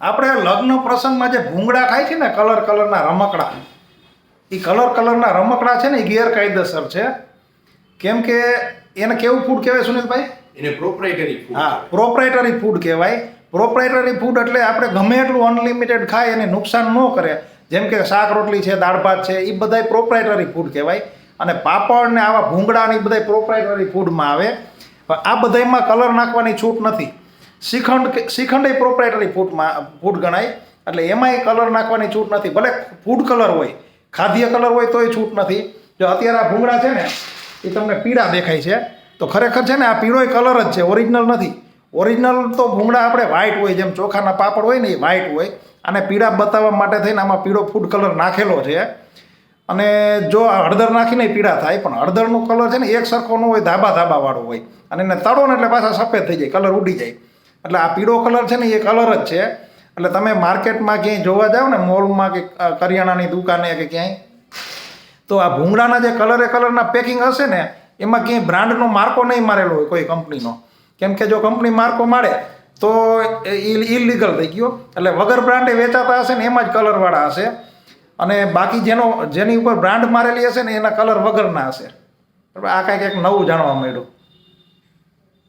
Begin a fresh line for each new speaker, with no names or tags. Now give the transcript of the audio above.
આપણે લગ્ન પ્રસંગમાં જે ભૂંગળા ખાય છે ને કલર કલરના રમકડા એ કલર કલરના રમકડા છે ને એ ગેરકાયદેસર છે. કેમ કે એને કેવું ફૂડ કહેવાય સુનિલભાઈ?
એને પ્રોપ્રાઇટરી ફૂડ
હા પ્રોપ્રાઇટરી ફૂડ કહેવાય. પ્રોપ્રાઇટરી ફૂડ એટલે આપણે ગમે એટલું અનલિમિટેડ ખાય એને નુકસાન ન કરે. જેમ કે શાક રોટલી છે દાળ ભાત છે એ બધાય પ્રોપ્રાઇટરી ફૂડ કહેવાય. અને પાપડ ને આવા ભૂંગળા ને એ બધાય પ્રોપ્રાઇટરી ફૂડમાં આવે. આ બધાયમાં કલર નાખવાની છૂટ નથી. શ્રીખંડ કે- શ્રીખંડ એ પ્રોપ્રાઇટરી ફૂડમાં ફૂડ ગણાય. એટલે એમાંય કલર નાખવાની છૂટ નથી. ભલે ફૂડ કલર હોય, ખાદ્ય કલર હોય તોય છૂટ નથી. જો અત્યારે આ ભૂંગળા છે ને, એ તમને પીળા દેખાય છે. તો ખરેખર છે ને, આ પીળોય કલર જ છે ઓરિજિનલ નથી. ઓરિજિનલ તો ભૂંગળા આપણે વ્હાઇટ હોય, જેમ ચોખાના પાપડ હોય ને, એ વ્હાઇટ હોય. અને પીળા બતાવવા માટે થઈને આમાં પીળો ફૂડ કલર નાખેલો છે. અને જો હળદર નાખીને પીળા થાય, પણ હળદરનો કલર છે ને, એક સરખો ન હોય ધાબા ધાબાવાળો હોય. અને એને તળો ને એટલે પાછા સફેદ થઈ જાય કલર ઉડી જાય. એટલે આ પીળો કલર છે ને એ કલર જ છે. એટલે તમે માર્કેટમાં ક્યાંય જોવા જાઓ ને, મોલમાં કે કરિયાણાની દુકાને કે ક્યાંય, તો આ ભૂંગળાના જે કલરે કલરના પેકિંગ હશે ને, એમાં ક્યાંય બ્રાન્ડનો માર્કો નહીં મારેલો હોય કોઈ કંપનીનો. કેમ કે જો કંપની માર્કો મારે, તો ઇલીગલ થઈ ગયો. એટલે વગર બ્રાન્ડે વેચાતા હશે ને, એમાં જ કલરવાળા હશે. અને બાકી જેનો, જેની ઉપર બ્રાન્ડ મારેલી હશે ને, એના કલર વગરના હશે. આ કાંઈક એક નવું જાણવા મળ્યું.